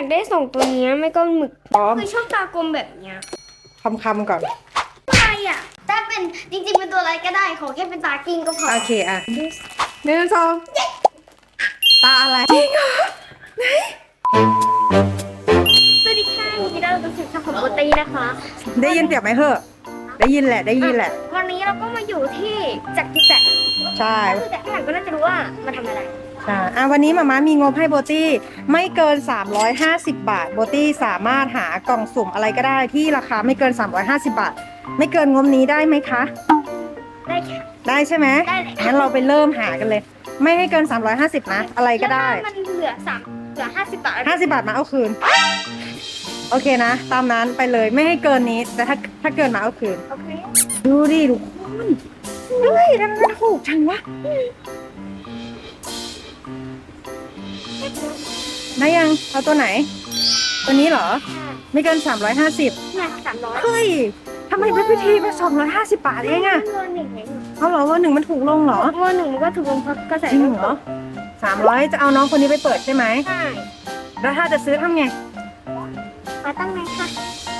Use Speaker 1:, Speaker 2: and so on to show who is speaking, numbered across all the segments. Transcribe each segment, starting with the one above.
Speaker 1: ากได้สองตัวเนี้ยไม่ก็หมึก
Speaker 2: พร้อม
Speaker 1: คือชอบตากลมแบบเนี้ย
Speaker 2: คำคำๆก่อน
Speaker 1: อะไรอะถ้าเป็นจริงๆเป็นตัวอะไรก็ได้ขอแค่เป็นตากิ้งก็พอ
Speaker 2: โอเคอะหนึ่งสองตาอะไรจริงเหรอ
Speaker 1: สวัสดีค่ะยินดีต้อนรับสู่ช่องของโบตีนะคะ
Speaker 2: ได้ยินเสียงไหมเหอะ ได้ยินแหละ ได้ยินแหละ
Speaker 1: วันนี้เราก็มาอยู่ที่จักรจักร
Speaker 2: ใช่
Speaker 1: คือแต่ข้างหลังก็น่าจะรู้ว่ามาทำอะไร
Speaker 2: ใช่อะวันนี้มาม่ามีงบให้โบตี้ไม่เกิน 350 บาท โบตี้สามารถหากล่องสุ่มอะไรก็ได้ที่ราคาไม่เกิน 350 บาท ไม่เกินงบนี้ได้ไหมคะ
Speaker 1: ได้ค่ะ
Speaker 2: ได้ใช่ไหม
Speaker 1: ได้เลยค่ะ
Speaker 2: งั้นเราไปเริ่มหากันเลย ไม่ให้เกิน 350 นะ อะไรก็ได้
Speaker 1: แล้วถ้ามันเหลือสามเหลือห้าสิบบาท
Speaker 2: 50 บาทมาเอาคืน โอเคนะ ตามนั้นไปเลยไม่ให้เกินนี้ แต่ถ้าถ้าเกินมาเอาคืน
Speaker 1: โอเค
Speaker 2: ดูดิทุกคนเฮ้ยทำไมมันถูกจังวะ ได้ยัง เอาตัวไหน ตัวนี้เหรอ ไม่เกิน 350
Speaker 1: เนี่ยสามร้อย
Speaker 2: เฮ้ยทำไมเป็นพิธีมา250 บาทเองอะ
Speaker 1: เงินหนึ่งเอง
Speaker 2: เอาเหรอว่าหนึ่งมันถูกลงเหรอ
Speaker 1: เงินหนึ่งมันก็ถูกลงเพราะกระแส
Speaker 2: จริงเหรอ300จะเอาน้องคนนี้ไปเปิดใช่ไหม
Speaker 1: ใช่
Speaker 2: แล้วถ้าจะซื้อทำไง
Speaker 1: มาตั้งไหนคะ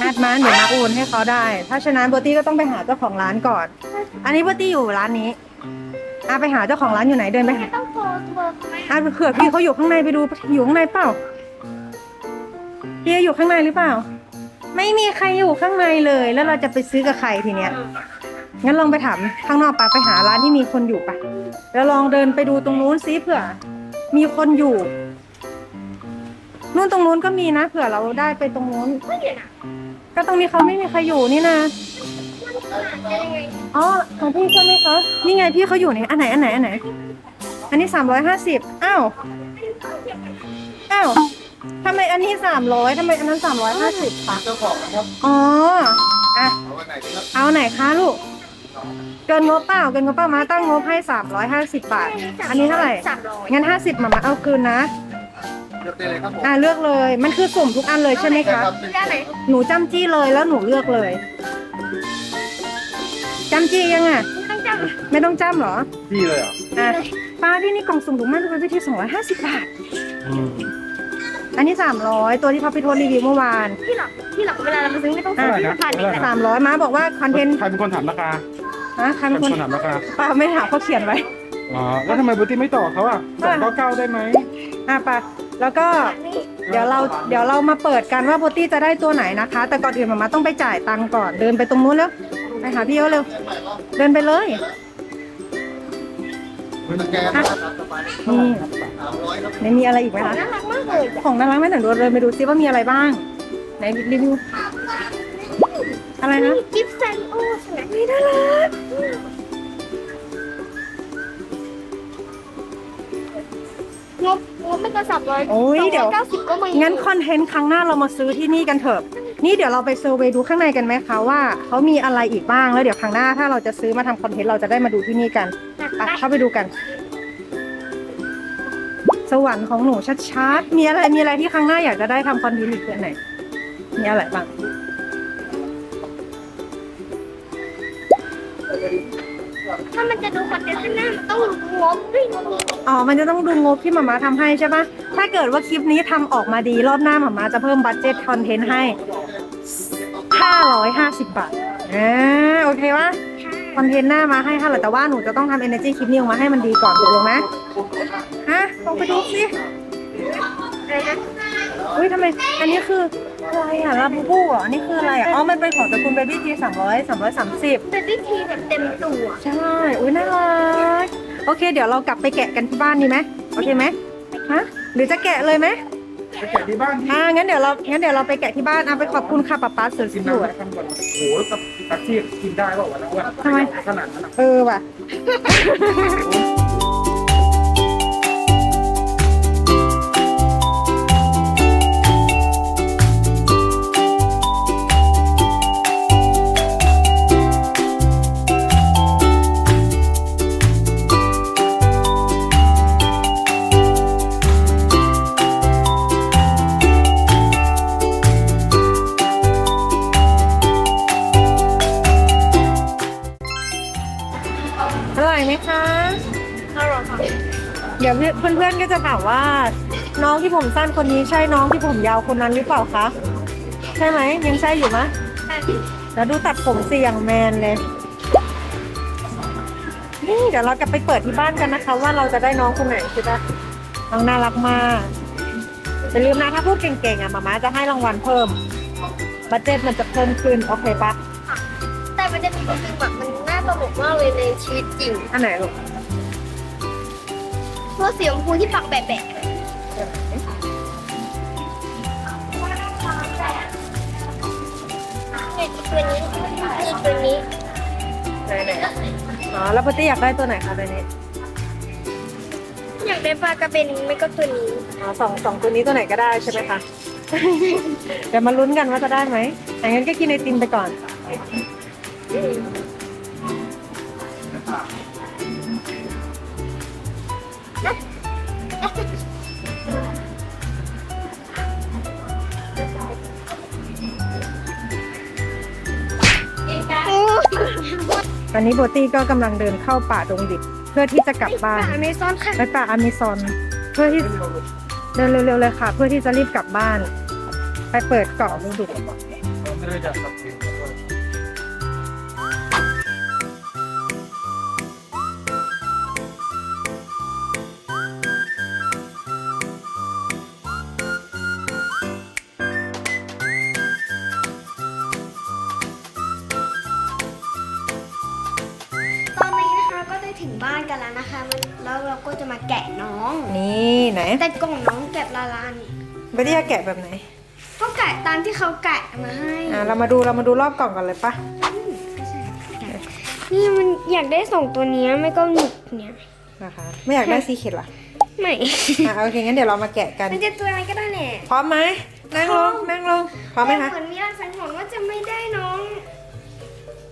Speaker 2: นัดมาเดี๋ยวมาโอนให้เขาได้ ถ้าฉะนั้นโบตี้ก็ต้องไปหาเจ้าของร้านก่อน อันนี้โบตี้อยู่ร้านนี้อะไปหาเจ้าของร้านอยู่ไหนเดินไปหา
Speaker 1: ไม่ต้องโทรเบ อร์เขาไหม
Speaker 2: อะเผื่อพี่เขาอยู่ข้างในไปดูอยู่ข้างในเปล่าพี่อยู่ข้างในหรือเปล่า ไม่มีใครอยู่ข้างในเลย แล้วเราจะไปซื้อกับใครทีเนี้ยงั้นลองไปถามข้างนอกปะไปหาร้านที่มีคนอยู่ปะแล้วลองเดินไปดูตรงนู้นซิเผื่อ มีคนอยู่นู่นตรงนู้นก็มีนะเผื่อเราได้ไปตรงนู้น
Speaker 1: ไม่เดี๋ยวนะ
Speaker 2: ก็ตรงนี้เขาไม่มีใครอยู่นี่นะ
Speaker 1: จะยังไง
Speaker 2: อ๋อของพี่ใช่ไหมคะนี่ไงพี่เขาอยู่นี่อันไหนอันไหนอันไหน อันนี้สามร้อยห้าสิบอ้าวอ้าวทำไมอันนี้สามร้อยทำไมอันนั้นสามร้อยห้าสิบคะ
Speaker 3: เจ้าของนะครับ
Speaker 2: อ๋ออะ
Speaker 3: เอาวันไหนดีครับ
Speaker 2: เอาไหนคะลูก เกินงบเปล่าเกินงบเปล่ามาตั้งงบให้สามร้อยห้าสิบบาท อันนี้เท่าไหร่
Speaker 1: สามร้อย
Speaker 2: งั้นห้าสิบมามาเอาคืนนะ
Speaker 3: เลือกได้เลยครับผม
Speaker 2: อะเลือกเลย มันคือสุ่มทุกอันเลยใช่ไหมคะ
Speaker 3: รับ
Speaker 1: ได้ไหน
Speaker 2: หนูจำจี้เลยแล้วหนูเลือกเลยจำจี้ยังอะ
Speaker 1: ไม่ต้องจำ
Speaker 2: ไม่ต้องจำเหรอ
Speaker 3: พี่เลยเหรอ
Speaker 2: อะ ป้าที่นี่กล่องสุ่มถูกมากเป็นวิธี250 บาทอันนี้ 300 ตัวที่พับพี่โทษรีวิวเมื่อวาน
Speaker 1: ที่หลังที่หลังเวลาเราไปซื้อไม่ต้องซื้อที่ผ่านนี่แหละ
Speaker 2: 300ม้าบอกว่าคอนเทนต์
Speaker 4: ใครเป็นคนถามราคา
Speaker 2: ฮะใคร
Speaker 4: ใคร
Speaker 2: เป็น
Speaker 4: เป็
Speaker 2: คนน
Speaker 4: คนถามราคา
Speaker 2: ป้าไม่ถามเขาเขียนไว้
Speaker 4: อ๋อ แล้วทำไมบุตี้ไม่ต่อเขาอะสองเก้าเก้าได้ไหม
Speaker 2: อะไปแล้วก็
Speaker 1: นี่
Speaker 2: เดี๋ยวเราเดี๋ยวเรามาเปิดกันว่าโบตี้จะได้ตัวไหนนะคะ แต่ก่อนอื่นมามาต้องไปจ่ายตังค์ก่อนเดินไปตรงนู้นแล้วไปหาพี่เขาเร็ว เดินไปเลย
Speaker 3: สแก นนะครับสบาย
Speaker 2: นี่
Speaker 3: สามร้อยครับ
Speaker 2: ไหนมีอะไรอีกไหม
Speaker 1: ของ
Speaker 2: คะ
Speaker 1: น่ารักมากเลย
Speaker 2: ของน่ารักไหมหนูเดินไปดูซิว่ามีอะไรบ้าง ไหนรีวิวอะไรนะ
Speaker 1: กิฟต์แซนโอ้ใช่ไหม
Speaker 2: ไม่น่ารัก
Speaker 1: งบงบไม่เกินสามร้อย
Speaker 2: โอ้ยเดี๋ยว
Speaker 1: เก้าสิบก็มี
Speaker 2: งั้นคอนเทนต์ครั้งหน้าเรามาซื้อที่นี่กันเถอะ นี่เดี๋ยวเราไปเซอร์เวย์ดูข้างในกันไหมคะว่าเขามีอะไรอีกบ้างแล้วเดี๋ยวครั้งหน้าถ้าเราจะซื้อมาทำคอนเทนต์เราจะได้มาดูที่นี่กัน ไปเข้าไปดูกัน สวรรค์ของหนูชัดๆ มีอะไรมีอะไรที่ครั้งหน้าอยากจะได้ทำคอนเทนต์อีกเพื่อนไหน มีอะไรบ้าง
Speaker 1: ถ้ามันจะดูคอนเทนต์ข้างหน้ามันต้องงบด้วย
Speaker 2: อ๋อ มันจะต้องดูงบที่หมาม้าทำให้ใช่ปะถ้าเกิดว่าคลิปนี้ทำออกมาดีรอบหน้าหมาม้าจะเพิ่มบัตเจ็ตคอนเทนต์ให้ 550 บาทอ่าโอเควะ คอนเทนต์หน้ามาให้ค่ะแต่ว่าหนูจะต้องทำ energy คลิปนี้ออกมาให้มันดีก่อนถูกลงไหมฮะลองไปดูสิ
Speaker 1: อะไรนะ
Speaker 2: อุ้ยทำไม อันนี้คืออะไรอะลาบูบูอะอันนี้คืออะไรอะอ๋อมันเป็นของตระกูลเบบี้ทีสามร้อยสามร้อยสามสิบ
Speaker 1: เป็นวิธีแบบเต็มตัว
Speaker 2: ใช่อุ้ยน่ารักโอเค เดี๋ยวเรากลับไปแกะกันที่บ้านดีไหมโอเคไหมฮะหรือจะแกะเลยไหม
Speaker 4: ไปแกะที่บ้านที่
Speaker 2: อ่างั้นเดี๋ยวเรางั้นเดี๋ยวเราไปแกะที่บ้านอะไปขอบคุณค่ะป๊าป๊าสวย
Speaker 4: กิน
Speaker 2: ส
Speaker 4: น้ำ
Speaker 2: วย
Speaker 4: มาทำก่อนโอ้โหกับ ตักที่กินได้เปล่าวะนะอ้วน
Speaker 2: ทำไม
Speaker 4: ขนาดนั้นอะ
Speaker 2: เออว่ะ เดี๋ยวเพื่อนๆก็จะถามว่า น้องที่ผมสั้นคนนี้ใช่น้องที่ผมยาวคนนั้นหรือเปล่าคะใช่ไหมยังใช่อยู่ไหมะแล้วดูตัดผมเสียงแมนเลยนี่เดี๋ยวเราจะไปเปิดที่บ้านกันนะคะ ว่าเราจะได้น้องคนไหนใช่ปะน้องน่ารักมากอย่าลืมนะถ้าพูดเก่งๆอะมาม่าจะให้รางวัลเพิ่มบัตเจ็ตมันจะเพิ่มขึ้นโอเคปะ
Speaker 1: แต่มันจะมีจริงๆแบบมันน่าตลกมากเลยในชีวิตจริง
Speaker 2: อันไหนลูก
Speaker 1: ตัวสีชมพูที่ปักแบะๆเนี่ยตัวนี้นี่ตัวนี้
Speaker 2: ไหนไหนอ๋อแล้วพัตตี้อยากได้ตัวไหนคะตัวนี้
Speaker 1: อยากได้ปลากระเบนไม่ก็ตัวนี้
Speaker 2: อ๋อสองสองตัวนี้ตัวไหนก็ได้ใช่ไหมคะ เดี๋ยวมาลุ้นกันว่าจะได้ไหมอย่างนั้นก็กินไอติมไปก่อน ตอนนี้โบตี้ก็กำลังเดินเข้าป่าดงดิบเพื่อที่จะกลับบ้าน
Speaker 1: อเมซอนค่ะ
Speaker 2: ไปป่าอเมซอนเพื่อที่เดินเร็วๆเลยค่ะ เพื่อที่จะรีบกลับบ้าน ไปเปิดเกาะดงดิบ
Speaker 4: ไม่
Speaker 2: ไหน
Speaker 1: แต่กล่องน้องแกะละลาน
Speaker 2: โบตี้จะแกะแบบไหน
Speaker 1: ก็แกะตามที่เขาแกะมาให้
Speaker 2: อ่าเรามาดูเรามาดูรอบกล่องกันเลยปะ
Speaker 1: นี่มันอยากได้สองตัวเนี้ยไม่ก็หนุกเนี่ย
Speaker 2: นะคะไม่อยากได้ซีเค็ดเหรอ
Speaker 1: ไม่
Speaker 2: อ่าโอเคงั้นเดี๋ยวเรามาแกะกัน
Speaker 1: มันจะตัวอะไรก็ได้แหละ
Speaker 2: พร้อมไหมนั่งลงนั่งลงพร้อมไหม
Speaker 1: แต่
Speaker 2: คะ
Speaker 1: เหมือนมีรางสังหรณ์ว่าจะไม่ได้น้อง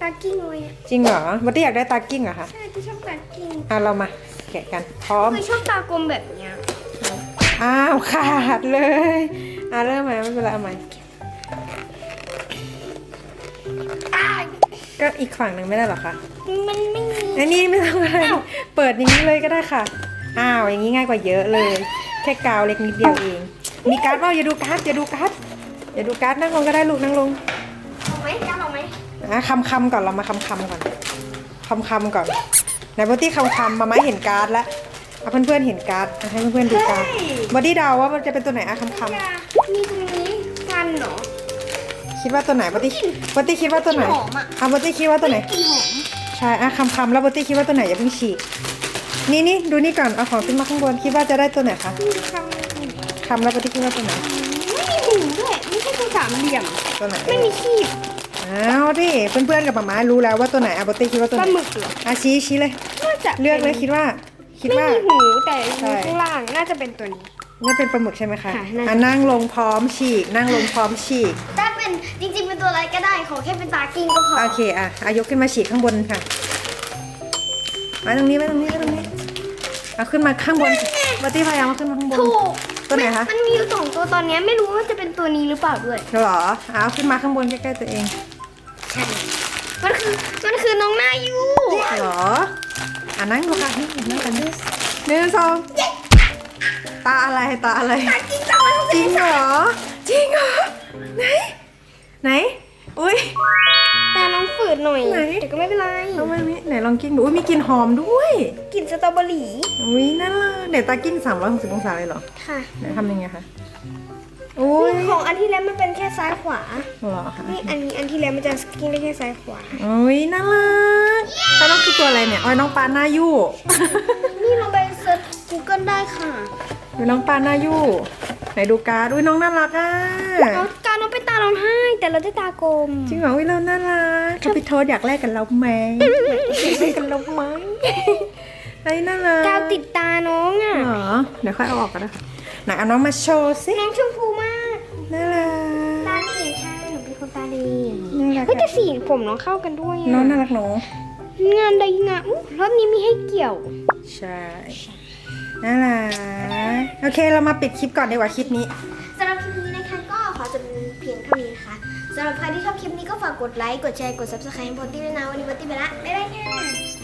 Speaker 1: ตากิ้งเลยอะ
Speaker 2: จริงเหรอโบตี้อยากได้ตากิ้งเหรอคะ
Speaker 1: ใช่ที่ชอบตากิ้ง
Speaker 2: อ่าเรามาแกะกันพร้อม
Speaker 1: คือชอบตากลมแบบเนี้ย
Speaker 2: อ้าวขาดเลยอ่าเริ่มใหม่ไม่เป็นไรเอาใหม่
Speaker 1: อ้าย
Speaker 2: ก็อีกฝั่งหนึ่งไม่ได้เหรอคะ
Speaker 1: มันไม่มี
Speaker 2: อันนี้ไม่ต้องอะไรเปิดอย่างนี้เลยก็ได้ค่ะ อ้าวอย่างนี้ง่ายกว่าเยอะเลย แค่กาวเล็กนิดเดียวเอง มีการ์ดเปล่าอย่าดูการ์ดอย่าดูการ์ดอย่าดูการ์ดนั่งลงก็ได้ลูกนั่งลง
Speaker 1: เอาไหมกล้าเอาไหม
Speaker 2: อะคำคำก่อนเรามาคำคำก่อนคำคำก่อนไหนบอดี้คำคำมาไม่เห็นการ์ดแล้ว เอาเพื่อนๆเห็นการ์ดอะให้เพื่อนๆดูการ์ดบอดี้เดาว่ามันจะเป็นตัวไหนอะคำค
Speaker 1: อย่ามีตรงนี้กันเหรอำ
Speaker 2: คิดว่าตัวไหนบอดี้บอดี้คิดว่าตัวไหน
Speaker 1: กลิ่นหอมอะ
Speaker 2: อะบอดี้คิดว่าตัวไหน
Speaker 1: กลิ่นหอม
Speaker 2: ใช่อะคำคำแล้วบอตี้คิดว่าตัวไหนอย่าเพิ่งฉีกนี่นี่ดูนี่ก่อนเอาของขึ้นมาข้างบนคิดว่าจะได้ตัวไหนคะ
Speaker 1: มีคำ
Speaker 2: คำแล้วบอตี้คิดว่าตัวไหน
Speaker 1: ไม่มีหูด้วย ไม่ใช่ตัวสามเหลี่ยม
Speaker 2: ตัวไหน
Speaker 1: ไม่มีขีด
Speaker 2: อ้าวดิเพื่อนๆกับป๊าม้ารู้แล้วว่าตัวไหนอะบอตี้คิดว่าตัว
Speaker 1: ป
Speaker 2: ไห
Speaker 1: ลานหมึกเหรอ
Speaker 2: อาชี้ชี้เลย
Speaker 1: น่าจะ
Speaker 2: เลือกเลยคิดว่า คิด
Speaker 1: ไม่
Speaker 2: ว่า
Speaker 1: มีหูแต่
Speaker 2: ใช่
Speaker 1: หูข้างล่างน่าจะเป็นตัวนี้
Speaker 2: นี่เป็นปลาหมึกใช่ไหมคะ
Speaker 1: ค่ะน่าจะ
Speaker 2: อะนั่งลงพร้อมฉีก นั่งลงพร้อมฉีก
Speaker 1: ถ้าเป็นจริงๆเป็นตัวอะไรก็ได้ขอแค่เป็นตากิ้งก็พอ
Speaker 2: โอเคอะอายกขึ้นมาฉีกข้างบนค่ะไว้ตรงนี้ไว้ตรงนี้ไว้ตรงนี้ เอาขึ้นมาข้างบนบอตี้พยายามเอาขึ้นมาข้างบน
Speaker 1: ถูก
Speaker 2: ตัวไหนคะ
Speaker 1: มันมีอยู่สองตัวตอนเนี้ยไม่รู้ว่าจะเป็นตัวนี้หรือเปล่าด้วย
Speaker 2: เหรอเอาขึ้นมาข้างบนใกล้ๆตัวเอง
Speaker 1: มันคือมันคือน้องหน้ายู
Speaker 2: เหรออะ นั่งดูค่ะนี่นั่งกันด้วยหนึ่งสองตาอะไรตาอะไร
Speaker 1: ตากิ้งจังมัน
Speaker 2: จริงเหรอจริงเหรอไหนไหนอุ้ย
Speaker 1: ตาน้องฝืดหน่อย
Speaker 2: ไหน
Speaker 1: แต่ก็ไม่เป็นไร
Speaker 2: เอาไว้มิไหนลองกินดูอุ้ยมีกลิ่นหอมด้วย
Speaker 1: กลิ่นสตรอเบอรี่
Speaker 2: อุ้ยน่ารักเดี๋ยวตากิน360องศาเลยเหรอ
Speaker 1: ค่ะ
Speaker 2: ไหนทำยังไงคะอุ้ย
Speaker 1: นี่ของอันที่แล้วมันเป็นแค่ซ้ายขวา
Speaker 2: เหรอคะ
Speaker 1: นี่อันนี้อันที่แล้วมันจะสกิ้งได้แค่ซ้ายขวา
Speaker 2: อุ้ยน่ารัก แล้วน้องคือตัวอะไรเนี่ยอ้อยน้องปลาหน้ายู่
Speaker 1: นี่เราไปเซิร์ช Google ได้ค่ะ
Speaker 2: อุ้ยน้องปลาหน้ายู่ไหนดูการ์ดอุ้ยน้องน่ารักอะ
Speaker 1: เอาการน้องไปตาร้องไห้ แต่เราได้ตากลม
Speaker 2: จริงเหรอวิเราน่ารักคาปิโทสอยากแลกกันเราไหมแลกกันเราไหมไอ้น่ารัก
Speaker 1: กาวติดตาน้องอะ
Speaker 2: เหรอเดี๋ยวค่อยเอาออกกันนะคะไหนเอาน้องมาโชว์สิ
Speaker 1: น้องชมพูมาก
Speaker 2: น่ารั
Speaker 1: ตากดีค่ะหนูเป็นคนตาดี
Speaker 2: น่ารัก
Speaker 1: เฮ้ยแต่
Speaker 2: อะ
Speaker 1: สีผมน้องเข้ากันด้วย
Speaker 2: น้อง
Speaker 1: อะ
Speaker 2: น่ารักเน้อง
Speaker 1: งานใดงานอู้รอบนี้มีให้เกี่ยว
Speaker 2: ใช่น่ารักโอเคเรามาปิดคลิปก่อนดีกว่าคลิปนี้
Speaker 1: สำหรับคลิปนี้นะคะก็ขอจบเพียงเท่านี้นะคะสำหรับใครที่ชอบคลิปนี้ก็ฝากกดไลค์ กดแชร์ กด subscribe ให้โบตี้ด้วยนะวันนี้โบตี้ไปละบ๊ายบายค่ะ